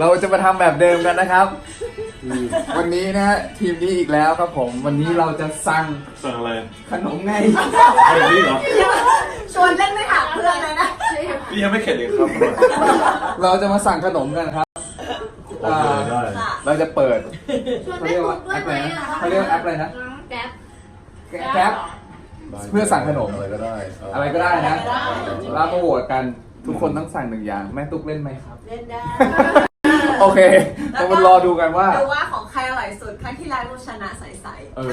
เราจะมาทำแบบเดิมกันนะครับ วันนี้นะฮะทีมนี้อีกแล้วครับผม วันนี้เราจะสั่งสั่งอะไรขนมไงไอ้นี่เหรอชวนเล่นไม่ถามเพื่อนเลยนะพี่ยังไม่เข็ดอีกครับเราจะมาสั่งขนมกันครับโอเคได้เราจะเปิดชวนเขาแม่เรียกปุ๊ว่ากด้แอวยปไหอะมไรนะเขาเรียกว่าแอปอะไรนะแก๊ปแก๊ปเพื่อสั่งขนมอะไรก็ได้ อะไรก็ได้นะเราก็โหวตกันทุกคนต้องสั่งหนึ่งอย่าง แม่ตุ๊กเล่นไหมครับ เล่นได้ โอเคเรามารอดูกันว่า ดูว่าของใครอร่อยสุดครั้งที่แล้วลูกชนะใสๆเออ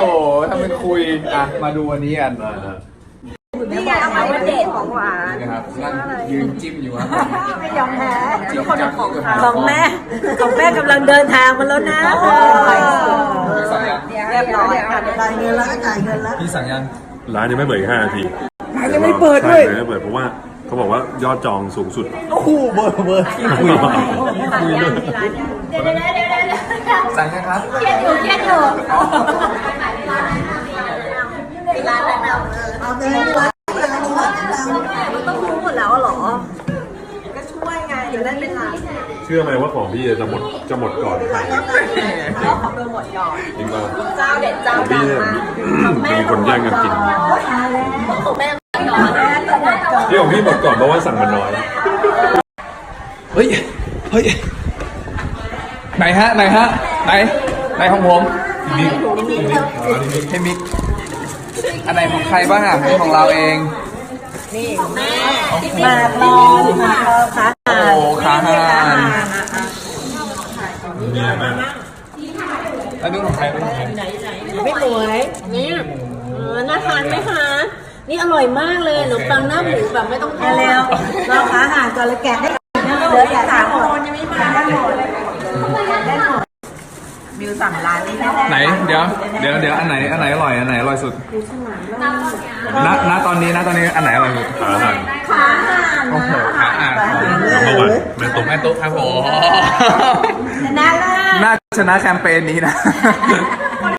โอ้โหทำเป็นคุย อะ มาดูวันนี้กันได้ฮะนี่ไงเอามาเป็นเดทของหวานนะครับนั่งยืนจิ้มอยู่ครับไม่ยอมแพ้ทุกคนเป็นของเขาของแม่ ของแม่กำลังเดินทางมาแล้วนะพี่สั่งยังเรียบร้อยค่ะจ่ายเงินแล้วก็จ่ายเงินแล้วพี่สั่งยังร้านยังไม่เปิดอีกห้านาทีร้านยังไม่เปิดด้วยใช่ยังไม่เปิดเพราะว่า เขาบอกว่ายอดจองสูงสุดโอ้โหเบอร์เบอร์ที่คุยคุยด้วยเดี๋ยวเดี๋ยวเดี๋ยวเดี๋ยวเดี๋ยวสั่งยังครับเครียดอยู่เครียดอยู่ที่ร้านแนะนำเลยเอาเลยร้านร้านร้านแนะนำมันต้องรู้หมดแล้วเหรอ ก็ช่วยไงอยู่นั่นเป็นร้านเชื่อไหมว่าของพี่จะหมดจะหมดก่อนใครแล้วของโดนหมดก่อนจริงป่ะเจ้าเด็ดเจ้าของพี่ดังเนี่ยมากมีคนแย่งกันกินของแม่ก่อน ที่ของพี่หมดก่อนเพราะว่าสั่งมันน้อย เฮ้ย เฮ้ย ไหนฮะ ไหนฮะ ไหน ไหนของผมให้มิกอันไหนของใครบ้างอะอันนี้ของเราเองหมากรองหมากรองค่ะโอ้ขาหานนี่แม่แล้วนี่ของใครเป็นของใครไม่หมวยนี่เออน่าทานไหมคะ นี่อร่อยมากเลยขนมปังหน้าหมูแบบไม่ต้องทอดแล้วเราขาห่างก่อนเลยแกะได้เหลืออีกสามคนยังไม่มาได้หมดมิวสั่งร้านนี้แน่ไหน เดี๋ยว เดี๋ยวเดี๋ยวอันไหน อันไหนอร่อย อันไหนอร่อยสุดณณตอนนี้ณตอนนี้ อันไหนอร่อยสุดขาหันโอ้โหขาอ่านน้ำมันแม่ตกแม่ตุ๊กครับผมชนะละน่าชนะแคมเปญนี้นะ